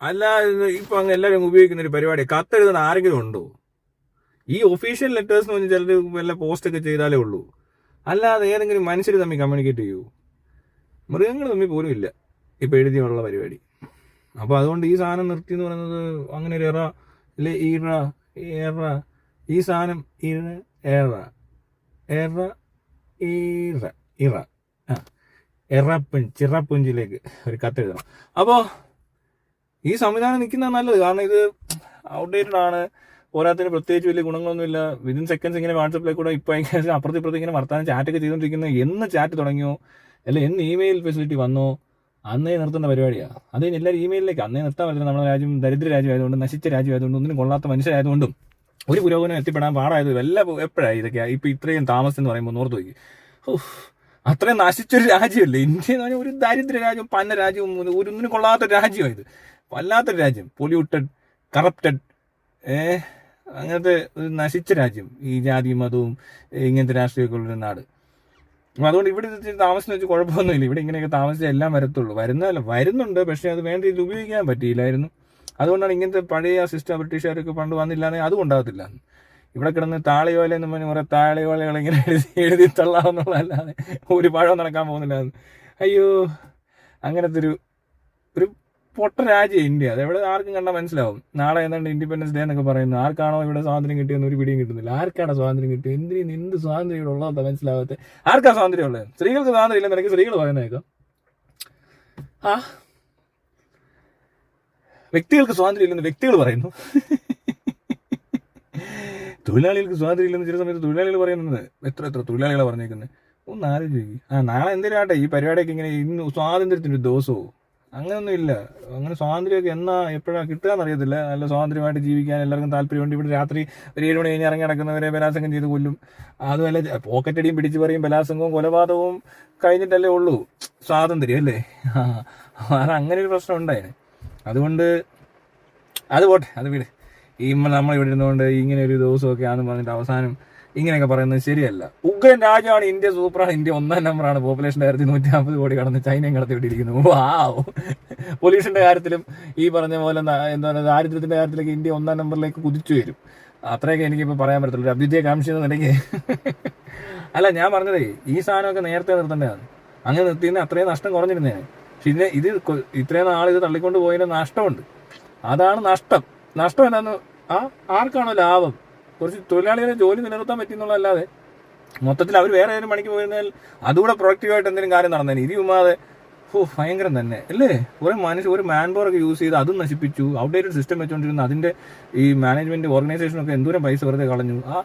അല്ലാതെ ഇപ്പൊ അങ്ങ് എല്ലാവരും ഉപയോഗിക്കുന്ന ഒരു പരിപാടി. കത്തെഴുതുന്ന ആരെങ്കിലും ഉണ്ടോ? ഈ ഒഫീഷ്യൽ ലെറ്റേഴ്സ് എന്ന് പറഞ്ഞാൽ ചിലർ വല്ല പോസ്റ്റ് ഒക്കെ ചെയ്താലേ ഉള്ളൂ. അല്ലാതെ ഏതെങ്കിലും മനുഷ്യർ തമ്മിൽ കമ്മ്യൂണിക്കേറ്റ് ചെയ്യൂ. മൃഗങ്ങൾ തമ്മിൽ പോലും ഇല്ല ഇപ്പൊ എഴുതിയുള്ള പരിപാടി. അപ്പൊ അതുകൊണ്ട് ഈ സാധനം നിർത്തി എന്ന് പറയുന്നത് അങ്ങനെ ഒരു എറ അല്ലെ ഈറ ഏറ ഈ സാധനം ഇറ ഏറ എറ ഈറ ഇറ. ആ എറപ്പും ചിറപ്പുഞ്ചിലേക്ക് ഒരു കത്തെഴുതണം. അപ്പോൾ ഈ സംവിധാനം നിൽക്കുന്ന നല്ലത്. കാരണം ഇത് ഔട്ട്ഡേറ്റഡ് ആണ്. പോരാത്തിന് പ്രത്യേകിച്ച് വലിയ ഗുണങ്ങളൊന്നുമില്ല. വിതിൻ സെക്കൻഡ്സ് ഇങ്ങനെ വാട്സപ്പിലേക്ക് കൂടെ ഇപ്പൊ അപ്പുറത്ത് ഇപ്പുറത്ത് ഇങ്ങനെ വർത്താനം ചാറ്റൊക്കെ ചെയ്തുകൊണ്ടിരിക്കുന്നത് എന്ന് ചാറ്റ് തുടങ്ങിയോ? അല്ല എന്ന് ഇമെയിൽ ഫെസിലിറ്റി വന്നോ? അന്നേ നിർത്തുന്ന പരിപാടിയാണ് അത് എല്ലാവരും ഇമെയിലിലേക്ക് അന്നേ നിർത്താൻ പറ്റില്ല. നമ്മുടെ രാജ്യം ദരിദ്ര രാജ്യമായതുകൊണ്ട് നശിച്ച രാജ്യമായതുകൊണ്ട് ഒന്നിനും കൊള്ളാത്ത മനുഷ്യരായതുകൊണ്ടും ഒരു പുരോഗമനം എത്തിപ്പെടാൻ പാടായത് വല്ല എപ്പോഴാണ് ഇതൊക്കെ? ഇപ്പൊ ഇത്രയും താമസം എന്ന് പറയുമ്പോൾ ഓർത്ത് നോക്കി. അത്രയും നശിച്ചൊരു രാജ്യമല്ലേ? ഇന്ത്യ എന്ന് പറഞ്ഞാൽ ഒരു ദാരിദ്ര്യ രാജ്യം പന്ന രാജ്യവും ഒരു ഒന്നിനും കൊള്ളാത്ത രാജ്യമാണ് ഇത് വല്ലാത്തൊരു രാജ്യം. പൊല്യൂട്ടഡ് കറപ്റ്റഡ് അങ്ങനത്തെ ഒരു നശിച്ച രാജ്യം ഈ ജാതി മതവും ഇങ്ങനത്തെ രാഷ്ട്രീയമൊക്കെ ഉള്ളൊരു നാട്. അപ്പം അതുകൊണ്ട് ഇവിടെ താമസം വെച്ച് കുഴപ്പമൊന്നുമില്ല. ഇവിടെ ഇങ്ങനെയൊക്കെ താമസിച്ചാൽ എല്ലാം വരത്തുള്ളൂ. വരുന്നതല്ല വരുന്നുണ്ട് പക്ഷേ അത് വേണ്ട രീതിയിൽ ഉപയോഗിക്കാൻ പറ്റിയില്ലായിരുന്നു. അതുകൊണ്ടാണ് ഇങ്ങനത്തെ പഴയ സിസ്റ്റം ബ്രിട്ടീഷുകാരൊക്കെ പണ്ട് വന്നില്ലാന്നെ അതും ഉണ്ടാകത്തില്ല. ഇവിടെ കിടന്ന് താളിയോല എന്ന് പറഞ്ഞ് കുറേ താളിയോലകൾ ഇങ്ങനെ എഴുതി എഴുതി തള്ളാവുന്നുള്ളതല്ലാതെ ഒരു പഴം നടക്കാൻ പോകുന്നില്ല അയ്യോ അങ്ങനത്തെ ഒരു ഒരു പൊട്ട രാജ്യം ഇന്ത്യ. അത് എവിടെ ആർക്കും കണ്ടാൽ മനസ്സിലാവും. നാളെ ഏതാണ്ട് ഇൻഡിപെൻഡൻസ് ഡേ എന്നൊക്കെ പറയുന്നത് ആർക്കാണോ ഇവിടെ സ്വാതന്ത്ര്യം കിട്ടിയെന്ന് ഒരു പിടിയും കിട്ടുന്നില്ല. ആർക്കാണ് സ്വാതന്ത്ര്യം കിട്ടിയത്? എന്തിനും എന്ത് സ്വാതന്ത്ര്യം ഇവിടെ ഉള്ളതാ മനസ്സിലാവാത്ത? ആർക്കാ സ്വാതന്ത്ര്യം ഉള്ളത്? സ്ത്രീകൾക്ക് സ്വാതന്ത്ര്യം ഇല്ലെന്ന് എനിക്ക് സ്ത്രീകൾ പറയുന്നേക്കാം ആ? വ്യക്തികൾക്ക് സ്വാതന്ത്ര്യം ഇല്ലെന്ന് വ്യക്തികൾ പറയുന്നു. തൊഴിലാളികൾക്ക് സ്വാതന്ത്ര്യം ഇല്ലെന്ന് ചില സമയത്ത് തൊഴിലാളികൾ പറയുന്നത് എത്ര എത്ര തൊഴിലാളികളെ പറഞ്ഞേക്കുന്നത് ഒന്ന് ആലോചിക്കും. ആ നാളെ എന്തിനാട്ടെ ഈ പരിപാടിയൊക്കെ ഇങ്ങനെ ഇന്ന് സ്വാതന്ത്ര്യത്തിന്റെ ദിവസവും അങ്ങനെയൊന്നും ഇല്ല. അങ്ങനെ സ്വാതന്ത്ര്യമൊക്കെ എന്നാ എപ്പോഴാ കിട്ടുകയെന്ന് അറിയത്തില്ല. നല്ല സ്വാതന്ത്ര്യമായിട്ട് ജീവിക്കാൻ എല്ലാവർക്കും താല്പര്യമുണ്ട്. ഇവിടെ രാത്രി ഒരു ഏഴ് മണി കഴിഞ്ഞ് ഇറങ്ങി നടക്കുന്നവരെ ബലാത്സംഗം ചെയ്ത് കൊല്ലും. അതുമല്ല പോക്കറ്റടിയും പിടിച്ചു പറയും ബലാത്സംഗവും കൊലപാതകവും കഴിഞ്ഞിട്ടല്ലേ ഉള്ളൂ. സ്വാതന്ത്ര്യം അല്ലേ? അത് അങ്ങനെ ഒരു പ്രശ്നം ഉണ്ടായിന്. അതുകൊണ്ട് അത് പോട്ടെ അത് വിട്. ഈ നമ്മൾ ഇവിടെ ഇരുന്നുകൊണ്ട് ഇങ്ങനെ ഒരു ദിവസമൊക്കെ ആണെന്ന് പറഞ്ഞിട്ട് അവസാനം ഇങ്ങനെയൊക്കെ പറയുന്നത് ശരിയല്ല. ഉഗ്രൻ രാജ്യമാണ് ഇന്ത്യ സൂപ്പറാണ് ഇന്ത്യ ഒന്നാം നമ്പറാണ് പോപ്പുലേഷന്റെ കാര്യത്തിൽ നൂറ്റി അമ്പത് കോടി കടന്ന് ചൈനയും കടത്തിവിട്ടിരിക്കുന്നു. വാവ് പൊല്യൂഷന്റെ കാര്യത്തിലും ഈ പറഞ്ഞ പോലെ എന്താ പറയുക ദാരിദ്ര്യത്തിന്റെ കാര്യത്തിലേക്ക് ഇന്ത്യ ഒന്നാം നമ്പറിലേക്ക് കുതിച്ചു വരും. അത്രയൊക്കെ എനിക്കിപ്പോൾ പറയാൻ പറ്റത്തുള്ളൂ ഒരു അഭ്യുദയ കാംക്ഷ എന്ന നിലയ്ക്ക്. അല്ല ഞാൻ പറഞ്ഞതേ ഈ സാധനമൊക്കെ നേരത്തെ നിർത്തേണ്ടതാണ്. അങ്ങനെ നിർത്തിയിരുന്ന അത്രയും നഷ്ടം കുറഞ്ഞിരുന്നേ പിന്നെ ഇത് ഇത്രയും നാൾ ഇത് തള്ളിക്കൊണ്ട് പോയതിന് നഷ്ടമുണ്ട്. അതാണ് നഷ്ടം. നഷ്ടം എന്താന്ന് ആ ആർക്കാണോ ലാഭം? കുറച്ച് തൊഴിലാളികളെ ജോലി നിലനിർത്താൻ പറ്റുന്നുള്ളതല്ലാതെ മൊത്തത്തിൽ അവർ വേറെ ഏതെങ്കിലും പണിക്ക് പോയിരുന്നാൽ അതുകൂടെ പ്രൊഡക്റ്റീവായിട്ട് എന്തെങ്കിലും കാര്യം നടന്നേനെ. ഇത് ചുമ്മാതെ ഓ ഭയങ്കരം തന്നെ. അല്ലേ? ഒരു മനുഷ്യ ഒരു മാൻ പവർ ഒക്കെ യൂസ് ചെയ്ത് അതും നശിപ്പിച്ചു ഔട്ട്ഡേറ്റഡ് സിസ്റ്റം വെച്ചുകൊണ്ടിരുന്ന അതിന്റെ ഈ മാനേജ്മെന്റ് ഓർഗനൈസേഷനൊക്കെ എന്തോരം പൈസ വെറുതെ കളഞ്ഞു. ആ